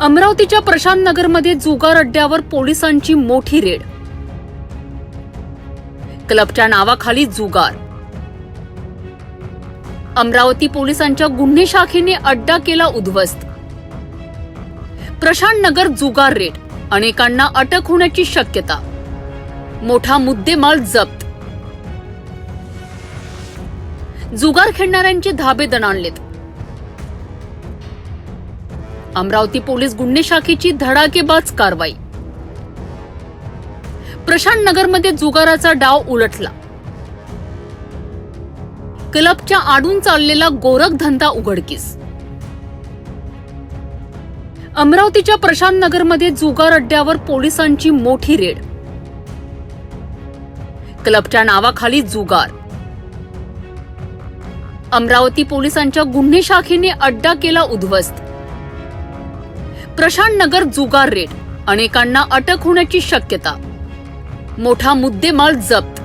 अमरावतीच्या प्रशांत नगरमध्ये जुगार अड्ड्यावर पोलिसांची मोठी रेड. क्लबच्या नावाखाली जुगार. अमरावती पोलिसांच्या गुन्हे शाखेने अड्डा केला उद्ध्वस्त. प्रशांत नगर जुगार रेड अनेकांना अटक होण्याची शक्यता. मोठा मुद्देमाल जप्त. जुगार खेळणाऱ्यांचे धाबे दणाणलेत. अमरावती पोलीस गुन्हे शाखेची धडाकेबाज कारवाई. प्रशांत नगरमध्ये जुगाराचा डाव उलटला. क्लबच्या आडून चाललेला गोरख धंदा उघडकीस. अमरावतीच्या प्रशांत नगरमध्ये जुगार अड्ड्यावर पोलिसांची मोठी रेड. क्लबच्या नावाखाली जुगार. अमरावती पोलिसांच्या गुन्हे शाखेने अड्डा केला उद्ध्वस्त. प्रशांत नगर जुगार रेड. अनेकांना अटक होण्याची शक्यता. मोठा मुद्देमाल जप्त.